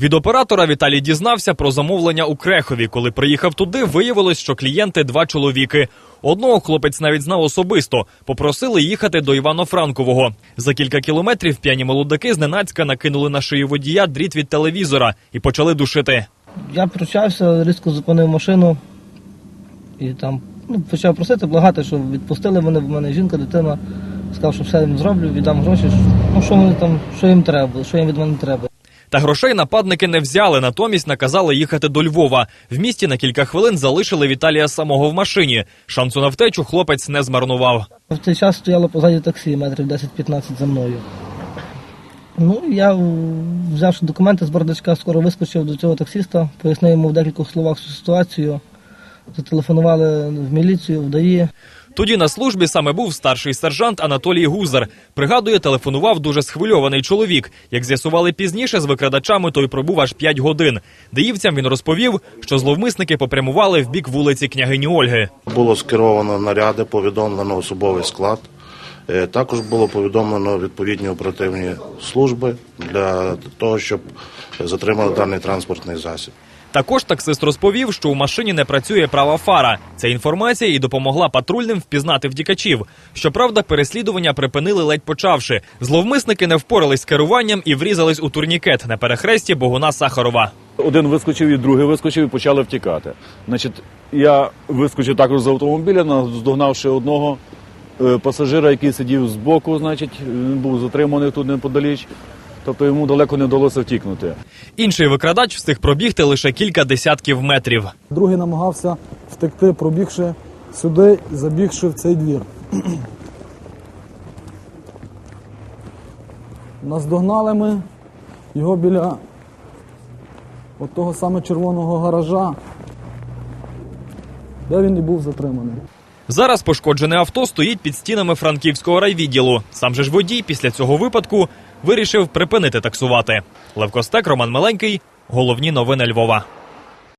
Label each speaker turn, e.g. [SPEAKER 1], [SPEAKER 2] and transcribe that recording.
[SPEAKER 1] Від оператора Віталій дізнався про замовлення у Крехові. Коли приїхав туди, виявилось, що клієнти два чоловіки. Одного хлопець навіть знав особисто. Попросили їхати до Івано-Франкового. За кілька кілометрів п'яні молодаки зненацька накинули на шию водія дріт від телевізора і почали душити.
[SPEAKER 2] Я прощався, різко зупинив машину і там ну, почав просити, благати, щоб відпустили мене, в мене жінка, дитина. Сказав, що все їм зроблю, віддам гроші. Ну що вони там, що їм треба, що їм від мене треба.
[SPEAKER 1] Та грошей нападники не взяли, натомість наказали їхати до Львова. В місті на кілька хвилин залишили Віталія самого в машині. Шансу на втечу хлопець не змарнував.
[SPEAKER 2] В цей час стояло позаді таксі, метрів 10-15 за мною. Ну, я, м, взявши документи з бардачка, скоро вискочив до цього таксиста, пояснив йому в декількох словах ситуацію. Зателефонували в міліцію, в ДАІ.
[SPEAKER 1] Тоді на службі саме був старший сержант Анатолій Гузар. Пригадує, телефонував дуже схвильований чоловік. Як з'ясували пізніше, з викрадачами той пробув аж 5 годин. Даївцям він розповів, що зловмисники попрямували в бік вулиці княгині Ольги.
[SPEAKER 3] Було скеровано наряди, повідомлено особовий склад. Е, Також було повідомлено відповідні оперативні служби для того, щоб затримали даний транспортний засіб.
[SPEAKER 1] Також таксист розповів, що у машині не працює права фара. Ця інформація і допомогла патрульним впізнати втікачів. Щоправда, переслідування припинили ледь почавши. Зловмисники не впорались з керуванням і врізались у турнікет на перехресті Богуна Сахарова.
[SPEAKER 4] Один вискочив і другий вискочив і почали втікати. Значить, я вискочив також з автомобіля, наздогнавши одного е, пасажира, який сидів збоку, значить, він був затриманий тут неподаліч. Тобто йому далеко не вдалося втікнути.
[SPEAKER 1] Інший викрадач встиг пробігти лише кілька десятків метрів.
[SPEAKER 5] Другий намагався втекти, пробігши сюди забігши в цей двір. Наздогнали ми його біля от того саме червоного гаража, де він і був затриманий.
[SPEAKER 1] Зараз пошкоджене авто стоїть під стінами франківського райвідділу. Сам же ж водій після цього випадку вирішив припинити таксувати. Левкостек, Роман Миленький. Головні новини Львова.